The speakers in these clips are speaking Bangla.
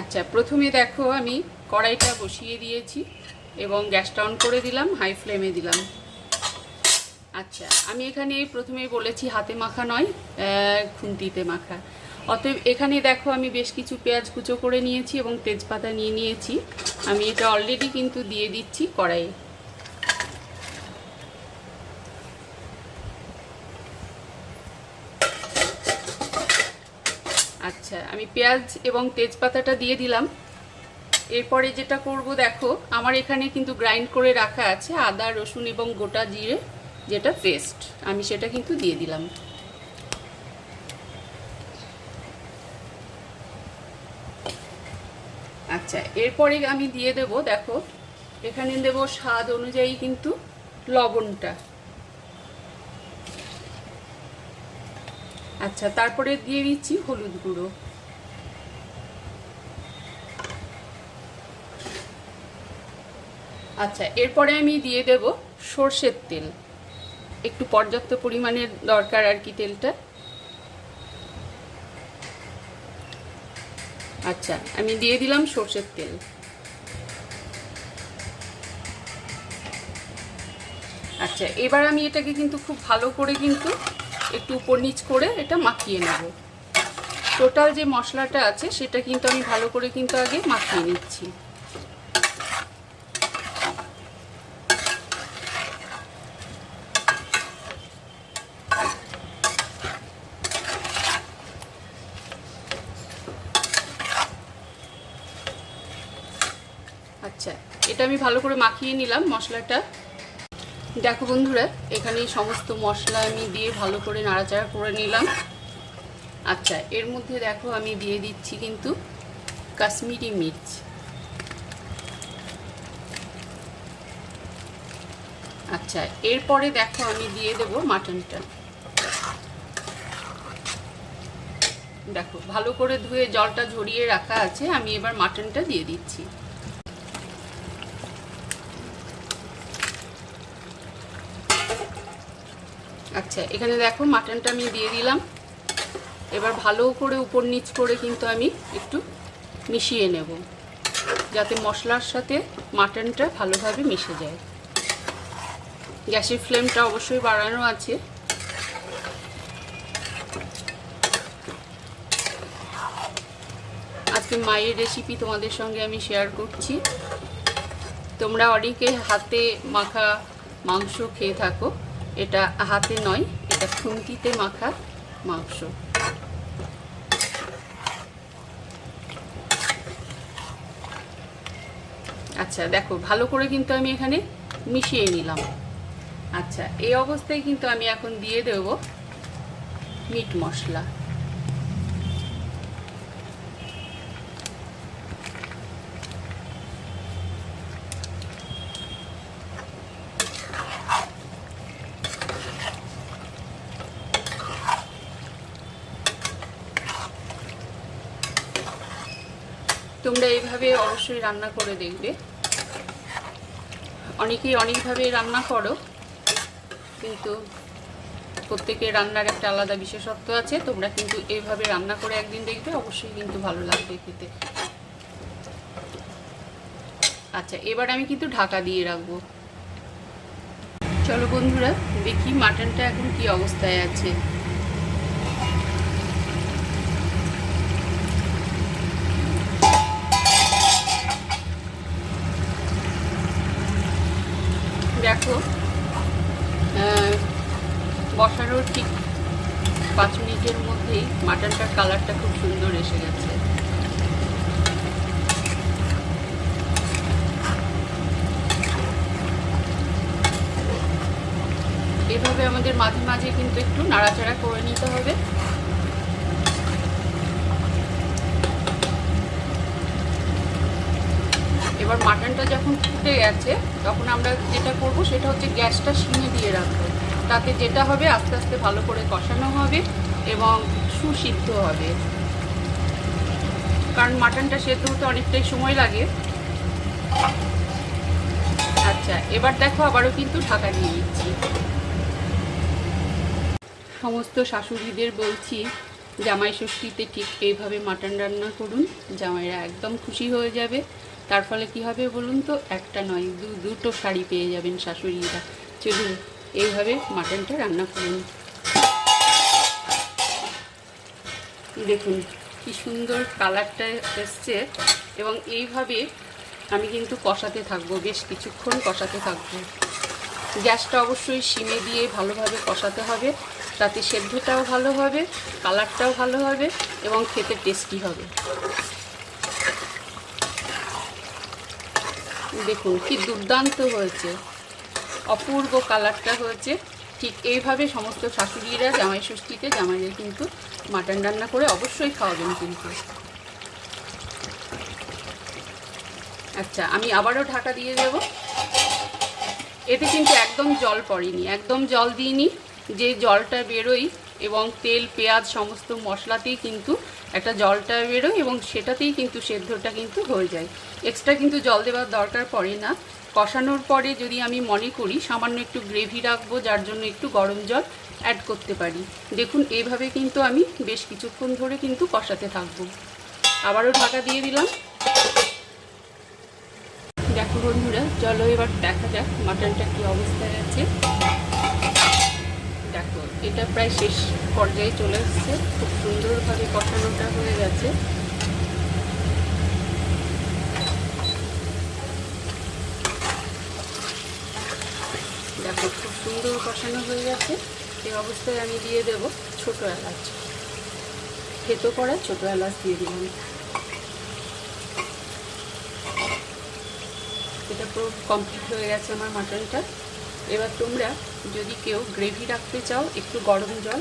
আচ্ছা প্রথমে দেখো আমি কড়াইটা বসিয়ে দিয়েছি এবং গ্যাসটা অন করে দিলাম, হাই ফ্লেমে দিলাম। আচ্ছা আমি এখানে প্রথমে বলেছি হাতে মাখা নয় খুন্তিতে মাখা। অতএব এখানে দেখো আমি বেশ কিছু পেঁয়াজ কুচো করে নিয়েছি এবং তেজপাতা নিয়ে নিয়েছি। আমি এটা অলরেডি কিন্তু দিয়ে দিচ্ছি কড়াইয়ে। আচ্ছা আমি পেঁয়াজ এবং তেজপাতাটা দিয়ে দিলাম। এরপরে যেটা করব দেখো, আমার এখানে কিন্তু গ্রাইন্ড করে রাখা আছে আদা, রসুন এবং গোটা জিরে, যেটা পেস্ট। আমি সেটা কিন্তু দিয়ে দিলাম। আচ্ছা এরপরে আমি দিয়ে দেব, দেখো, এখানে দেব স্বাদ অনুযায়ী কিন্তু লবণটা। আচ্ছা তারপরে দিয়ে দিচ্ছি হলুদ গুঁড়ো। আচ্ছা এরপরে আমি দিয়ে দেব সর্ষের তেল। একটু পর্যাপ্ত পরিমাণের দরকার আর কি তেলটা। আচ্ছা আমি দিয়ে দিলাম সর্ষের তেল। আচ্ছা এবার আমি এটাকে কিন্তু খুব ভালো করে কিন্তু একটু উপর নিচ করে এটা মাখিয়ে নেব। টোটাল যে মশলাটা আছে, সেটা কিন্তু আমি ভালো করে কিন্তু আগে মাখিয়ে নিচ্ছি। আচ্ছা এটা আমি ভালো করে মাখিয়ে নিলাম মশলাটা। দেখো বন্ধুরা, এখানে সমস্ত মশলা আমি দিয়ে ভালো করে নাড়াচাড়া করে নিলাম। আচ্ছা এর মধ্যে দেখো আমি দিয়ে দিচ্ছি কিন্তু কাশ্মীরি মির্চ। আচ্ছা এরপরে দেখো আমি দিয়ে দেব মাটনটা। দেখো, ভালো করে ধুয়ে জলটা ঝরিয়ে রাখা আছে, আমি এবার মাটনটা দিয়ে দিচ্ছি। আচ্ছা এখানে দেখো মাটনটা আমি দিয়ে দিলাম। এবার ভালো করে উপর নিচ করে কিন্তু আমি একটু মিশিয়ে নেব, যাতে মশলার সাথে মাটনটা ভালোভাবে মিশে যায়। গ্যাসের ফ্লেমটা অবশ্যই বাড়ানো আছে। আজকে মায়ের রেসিপি তোমাদের সঙ্গে আমি শেয়ার করছি। তোমরা অনেকে হাতে মাখা মাংস খেয়ে থাকো। এটা হাতে নয়, এটা খুন্তিতে মাখা মাংস। আচ্ছা দেখো, ভালো করে কিন্তু আমি এখানে মিশিয়ে নিলাম। আচ্ছা এই অবস্থায় কিন্তু আমি এখন দিয়ে দেব মিট মশলা। তোমরা এইভাবে অবশ্যই রান্না করে দেখবে। অনেকেই অনেকভাবে রান্না করো, কিন্তু প্রত্যেকের রান্নার একটা আলাদা বিশেষত্ব আছে। তোমরা কিন্তু এইভাবে রান্না করে একদিন দেখবে, অবশ্যই কিন্তু ভালো লাগবে খেতে। আচ্ছা এবার আমি কিন্তু ঢাকা দিয়ে রাখব। চলো বন্ধুরা, দেখি মাটনটা এখন কি অবস্থায় আছে দেখো আহ, বসানোর ঠিক পাঁচ মিনিটের মধ্যেই মাটনটার কালারটা খুব সুন্দর এসে গেছে। এভাবে আমাদের মাঝে মাঝে কিন্তু একটু নাড়াচাড়া করে নিতে হবে। এবার মাটনটা যখন ফুটে গেছে, তখন আমরা যেটা করব সেটা হচ্ছে গ্যাসটা সিমে দিয়ে রাখব। তাতে যেটা হবে, আস্তে আস্তে ভালো করে কষানো হবে এবং সুসিদ্ধ হবে। কারণ মাটনটা সেদ্ধ হতে অনেকটাই সময় লাগে। আচ্ছা এবার দেখো আবারও কিন্তু ঢাকা দিয়ে দিচ্ছি। সমস্ত শাশুড়িদের বলছি, জামাই ষষ্ঠীতে ঠিক এইভাবে মাটন রান্না করুন, জামাইরা একদম খুশি হয়ে যাবে। তার ফলে কি হবে বলুন তো, একটা নয়, দু, দুটো শাড়ি পেয়ে যাবেন শাশুড়িরা। চলুন, এইভাবে মাটনটা রান্না করুন। দেখুন কি সুন্দর কালারটা এসছে। এবং এইভাবে আমি কিন্তু কষাতে থাকব, বেশ কিছুক্ষণ কষাতে থাকব। গ্যাসটা অবশ্যই সিমে দিয়ে ভালোভাবে কষাতে হবে, তাতে সেদ্ধটাও ভালো হবে, কালারটাও ভালো হবে এবং খেতে টেস্টি হবে। দেখুন কি দুর্দান্ত হয়েছে, অপূর্ব কালারটা হয়েছে। ঠিক এইভাবে সমস্ত শাশুড়িরা, জামাই ষষ্ঠীতে জামাইদের কিন্তু মাটন রান্না করে অবশ্যই খাওয়াবেন কিন্তু। আচ্ছা আমি আবারও ঢাকা দিয়ে দেব। এতে কিন্তু একদম জল পড়েনি, একদম জল দিইনি। যে জলটা বেরোই এবং তেল, পেঁয়াজ সমস্ত মশলাতেই কিন্তু একটা জলটা বেরোয় এবং সেটাতেই কিন্তু সেদ্ধটা কিন্তু হয়ে যায়। এক্সট্রা কিন্তু জল দেওয়ার দরকার পড়ে না। কষানোর পরে যদি আমি মনে করি সামান্য একটু গ্রেভি রাখব, যার জন্য একটু গরম জল অ্যাড করতে পারি। দেখুন এইভাবে কিন্তু আমি বেশ কিছুক্ষণ ধরে কিন্তু কষাতে থাকব। আবারও ঢাকা দিয়ে দিলাম। দেখো বন্ধুরা, চলো এবার দেখা যাক মাটনটা কি অবস্থায় আছে। দেখো, এটা প্রায় শেষ পর্যায়ে চলে এসছে। খুব সুন্দরভাবে কষানোটা হয়ে গেছে দেখো খুব সুন্দর কষানো হয়ে গেছে। এই অবস্থায় আমি দিয়ে দেব ছোট এলাচ। থেতো করা ছোট এলাচ দিয়ে দিলাম। এটা পুরো কমপ্লিট হয়ে গেছে আমার মাটনটা এবার তোমরা যদি কেউ গ্রেভি রাখতে চাও, একটু গরম জল,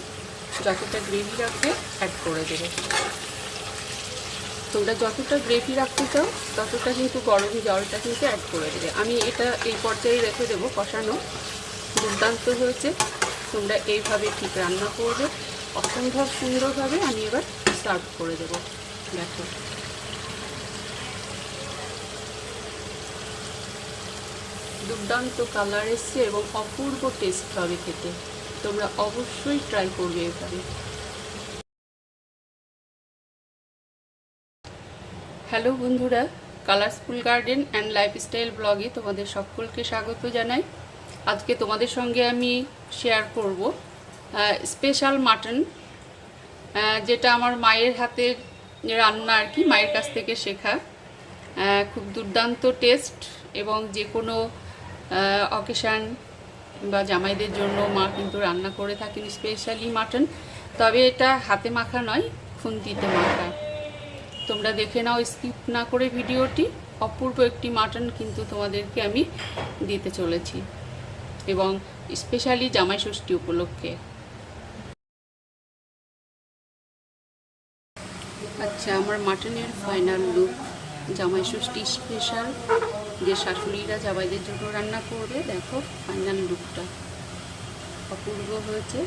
যতটা গ্রেভি রাখবে অ্যাড করে দেবে। তোমরা যতটা গ্রেভি রাখতে চাও, ততটা কিন্তু গরম জলটা কিন্তু অ্যাড করে দেবে। আমি এটা এই পর্যায়ে রেখে দেবো কষানো। দুর্দান্ত হয়েছে। তোমরা এইভাবে ঠিক রান্না করবে। অসম্ভব সুন্দরভাবে আমি এবার সার্ভ করে দেবো। দেখো। দুর্দান্ত কালার এসছে এবং অপূর্ব টেস্ট হবে খেতে। তোমরা অবশ্যই ট্রাই করবে এভাবে। হ্যালো বন্ধুরা কালারসফুল গার্ডেন অ্যান্ড লাইফস্টাইল ব্লগে তোমাদের সকলকে স্বাগত জানাই। আজকে তোমাদের সঙ্গে আমি শেয়ার করব স্পেশাল মাটন যেটা আমার মায়ের হাতের রান্না আর কি, মায়ের কাছ থেকে শেখা। খুব দুর্দান্ত টেস্ট এবং যে কোনো অকেশান বা জামাইদের জন্য মা কিন্তু রান্না করে থাকেন স্পেশালি মাটন তবে এটা হাতে মাখা নয়, খুন্তিতে মাখা। তোমরা দেখে নাও স্কিপ না করে ভিডিওটি। অপূর্ব একটি মাটন কিন্তু তোমাদেরকে আমি দিতে চলেছি। এবং স্পেশালি জামাই ষষ্ঠী উপলক্ষে। আচ্ছা আমার মাটনের ফাইনাল লুক জামাই ষষ্ঠী স্পেশাল যে শাশুড়িরা জামাইদের জন্য রান্না করবে, দেখো ফাইনাল লুকটা অপূর্ব হয়েছে।